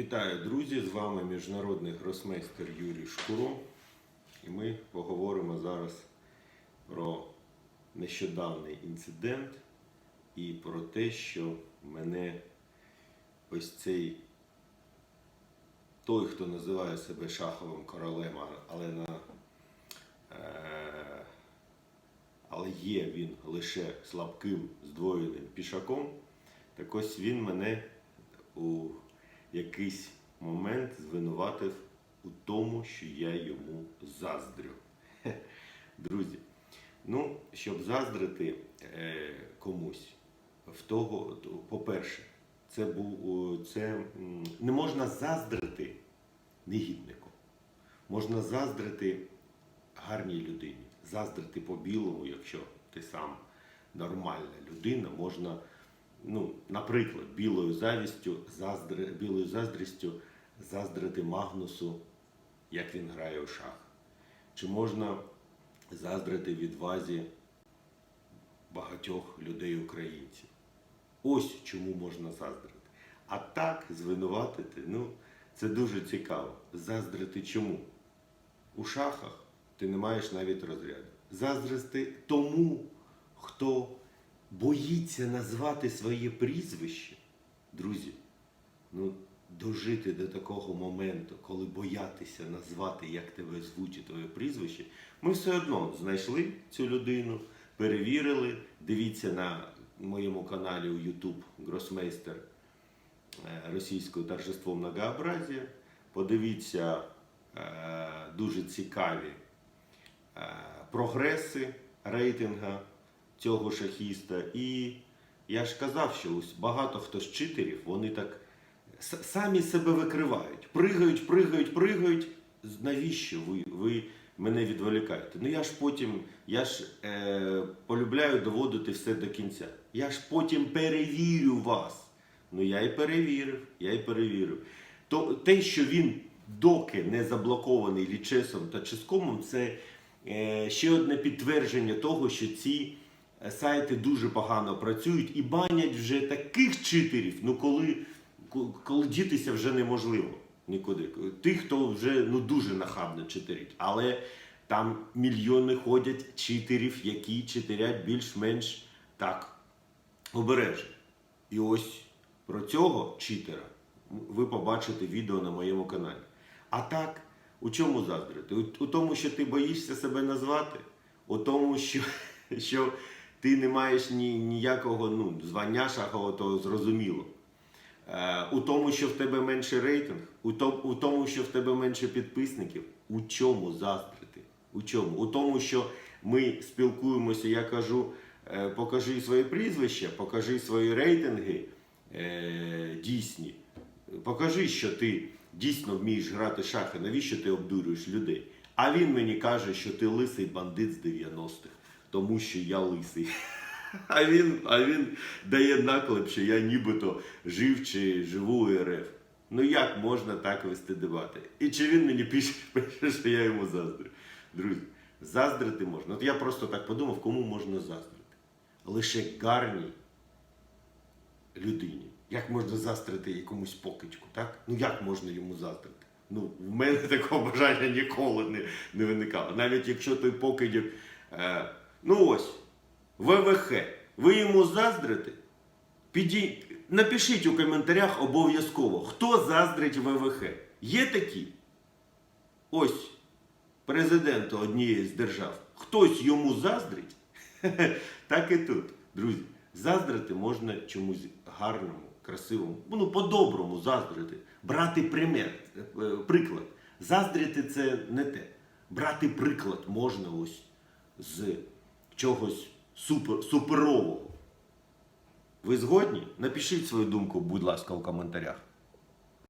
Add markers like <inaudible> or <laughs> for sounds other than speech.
Вітаю, друзі! З вами міжнародний гросмейстер Юрій Шкуро. І ми поговоримо зараз про нещодавний інцидент і про те, що мене ось цей той, хто називає себе шаховим королем, але на е, але є він лише слабким здвоєним пішаком, так ось він мене у якийсь момент звинуватив у тому, що я йому заздрю. Друзі, ну, щоб заздрити е, комусь, в того, то, по-перше, це був це не можна заздрити негіднику. Можна заздрити гарній людині, заздрити по-білому, якщо ти сам нормальна людина, можна, ну, наприклад, білою завістю, заздри, білою заздрістю заздрити Магнусу, як він грає у шах. Чи можна заздрити відвазі багатьох людей українців? Ось чому можна заздрити. А так звинуватити, ну, це дуже цікаво. Заздрити чому? У шахах ти не маєш навіть розряду. Заздрити тому, хто боїться назвати своє прізвище, друзі, ну, дожити до такого моменту, коли боятися назвати, як тебе звуть твоє прізвище, ми все одно знайшли цю людину, перевірили. Дивіться на моєму каналі у YouTube Гросмейстер е, російською торжество многообразія. Подивіться е, дуже цікаві е, прогреси рейтинга цього шахіста. І я ж казав, що ось багато хто з читерів, вони так самі себе викривають. Пригають, пригають, пригають. Навіщо ви, ви мене відволікаєте? Ну я ж потім, я ж е, полюбляю доводити все до кінця. Я ж потім перевірю вас. Ну я і перевірив, я і перевірив. То те, що він доки не заблокований лічесом та ческомом, це е, ще одне підтвердження того, що ці сайти дуже погано працюють і банять вже таких читерів, ну коли, коли дітися вже неможливо нікуди. Тих, хто вже ну, дуже нахабно читерить. Але там мільйони ходять читерів, які читерять більш-менш так обережно. І ось про цього читера ви побачите відео на моєму каналі. А так, у чому заздрити? У, у тому, що ти боїшся себе назвати, у тому, що, <laughs> що ти не маєш ні, ніякого ну, звання шахового, то зрозуміло. Е, у тому, що в тебе менше рейтинг, у, то, у тому, що в тебе менше підписників. У чому заздрити? У чому? У тому, що ми спілкуємося, я кажу, е, покажи своє прізвище, покажи свої рейтинги е, дійсні. Покажи, що ти дійсно вмієш грати шахи, навіщо ти обдурюєш людей? А він мені каже, що ти лисий бандит з 90-х, тому що я лисий. <laughs> А він, а він дає наклеп, що я нібито жив чи живу у РФ. Ну як можна так вести дебати? І чи він мені <laughs> пише, що я йому заздрю? Друзі, заздрити можна. От я просто так подумав, кому можна заздрити? Лише гарній людині. Як можна заздрити якомусь покидьку, так? Ну як можна йому заздрити? Ну, в мене такого бажання ніколи не, не виникало. Навіть якщо той покидьок, е, ну ось, ВВХ, ви йому заздрите? Піді... Напишіть у коментарях обов'язково, хто заздрить ВВХ. Є такі? Ось президенту однієї з держав. Хтось йому заздрить? <laughs> Так і тут, друзі. Заздрити можна чомусь гарному, красивому, ну по-доброму заздрити, брати примір, е, приклад. Заздрити це не те. Брати приклад можна ось з чогось супер, суперового. Ви згодні? Напишіть свою думку, будь ласка, у коментарях.